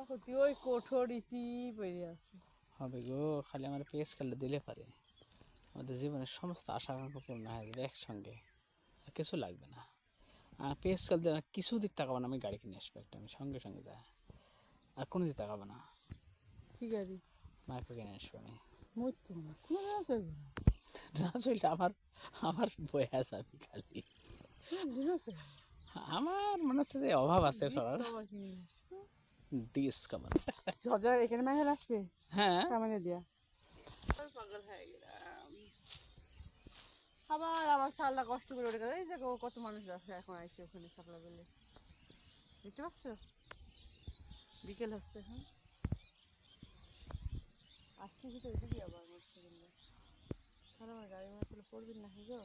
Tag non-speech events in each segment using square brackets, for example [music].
ওই কোঠর ইতি আছে হবে গো খালি আমার পেস কালে দিলে পারে। আমাদের জীবনের সমস্ত আশা আকাঙ্ক্ষা পূর্ণ হয়ে যাবে একসঙ্গে। আর কিছু লাগবে না। আর পেস কাল যেন কিছু দিক তাকাবো না আমি গাড়ি কিনে আসব একটা আমি সঙ্গে সঙ্গে যাই। আর কোনো দিক তাকাবো না। কি গাড়ি? মাইপে কিনে আসব আমি। না আছে চললে আমার আমার বয়ে যাবি খালি। আমার মনে হচ্ছে যে অভাব আছে সবার। ডিসকভার ঝজা এখানে মেঘাল আসবে হ্যাঁ। সামনে দিয়া। পাগল হয়ে গেলাম। আবার আমার সাল্লা কষ্ট করে ওঠে এই দেখো কত মানুষ আছে এখন আইসে ওখানে সকালে বেলে। দেখতে পাচ্ছ? বিকেল হচ্ছে হ্যাঁ আসতে যেতে এদিকে আবার আমার গাড়ি মারতে পড়বি না গো?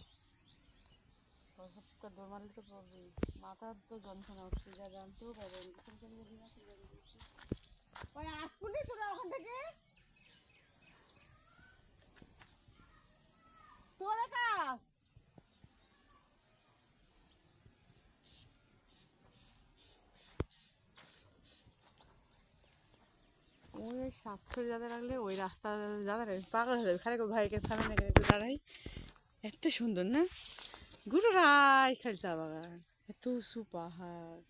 মাথার তো যন্ত্রণা জানতেও ওখান থেকে? ওই সাতশো যাতে রাখলে ওই রাস্তা যাতে পাগল হয়ে যাবে। খালি ভাইকে সামনে এত সুন্দর, না? গুরু রাই খালি চা বাগান এত উঁচু পাহাড়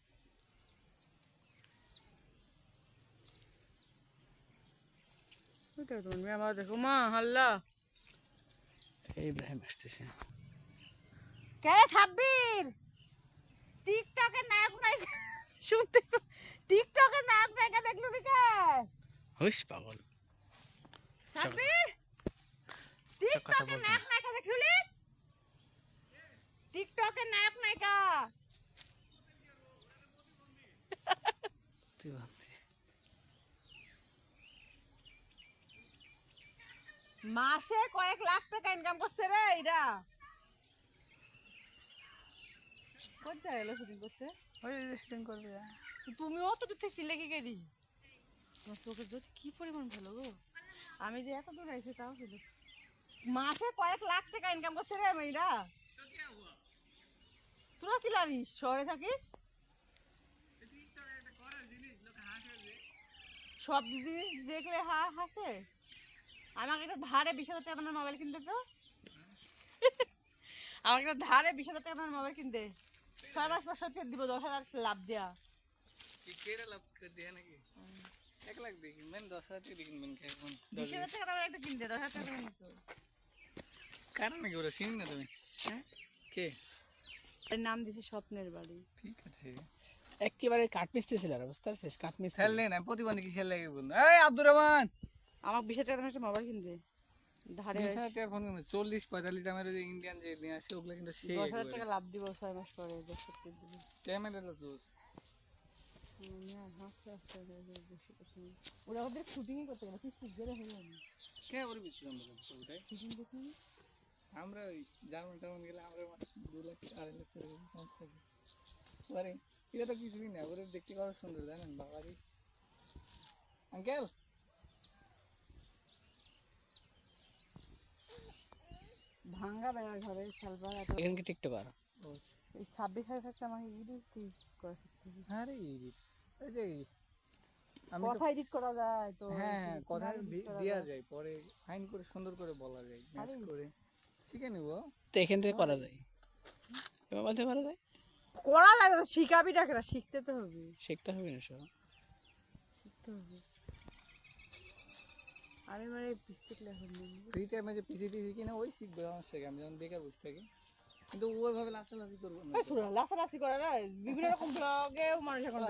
ওইটা তোমার আমার দেখো মা হাল্লা ইব্রাহিম আসতেছে। কে সাব্বির? টিকটকের নায়ক নায়িকা শুনতে টিকটকের নায়ক নায়িকা দেখল পাগল। সাব্বির? টিকটকের নায়ক নায়িকা দেখল নি নায়ক নায়িকা। মাসে কয়েক লাখ টাকা ইনকাম করছে রে এরা। এলো শুটিং করতে? ওই শুটিং করবে। তুমিও তো দূর থেকে সিলেকে গেলি। তোমার চোখের কি পরিমাণ ভালো গো। আমি যে এত দূর আইছি তাও শুধু। মাসে কয়েক লাখ টাকা ইনকাম করছে রে মেয়েরা। তোরা কি জানিস শহরে থাকিস? সব জিনিস দেখলে হা হাসে? আমাকে একটা ধারে বিশ হাজার টাকা মোবাইল কিনতে তো। [laughs] আমাকে একটা ধারে বিশ হাজার টাকা মোবাইল কিনতে ছয় মাস পর সত্যি দিব দশ হাজার লাভ দেয়া। কেরা লাভ করে নাকি? এক লাখ দিয়ে কিনবেন দশ হাজার দিয়ে কিনবেন এখন। বিশ হাজার টাকা দামের একটা কিনতে দশ হাজার টাকা কারণ নাকি ওরা চিনি না তুমি? হ্যাঁ? কে? এর নাম দিছে স্বপ্নের বাড়ি। ঠিক আছে। একেবারে কাঠমিস্ত্রি ছিল বুঝতে পারছিস কাঠমিস্ত্রি। খেললে না প্রতিবন্ধী কিসের লাগে বন্ধু? এই আব্দুর রহমান! আমার বিশ হাজার টাকা একটা মোবাইল কিনতে। ধারে বিশ হাজার টাকা ফোন কিনবে চল্লিশ পঁয়তাল্লিশ দামের ওই ইন্ডিয়ান যে নিয়ে আসে ওগুলো কিন্তু সেই দশ হাজার টাকা লাভ দিব ছয় মাস পরে দশ সত্যি দিব। ক্যামেরাটা তো ওরা ওদের শুটিংই করতে গেল কি সুন্দর হলো না কে ওর ওটাই শুটিং দেখি আমরা ওই জার্মান টার্মান গেলে আমরা দু লাখ আড়াই লাখ করে পৌঁছে আরে এটা তো কিছুই না ওদের দেখতে কত সুন্দর জানেন বাবারি আঙ্কেল! ভাঙ্গা বেড়া ঘরে খেলবার এত এখানকে টিকটকার এই ছাব্বিশ হাজার থাকতে আমাকে এডিট কি করে? হ্যাঁ রে ওই যে আমি তো কথা এডিট করা যায় তো হ্যাঁ কথা দেওয়া যায়। যায় পরে ফাইন করে সুন্দর করে বলা যায় ম্যাচ করে। শিখে নিবো। তো এখান থেকে করা যায়। এবার বলতে পারা যায়? করা যায় শিখাবি না শিখতে তো হবে। শিখতে হবে না সব। শিখতে হবে। আরে মানে পিস্তিক লেখন ফ্রি টাইমে যে পিসি টিসি কিনে ওই শিখবে আমার থেকে আমি যখন বেকার বসে থাকি। কিন্তু ওইভাবে লাফালাফি করব না। লাফালাফি করে না বিভিন্ন রকম ব্লগেও মানুষ এখন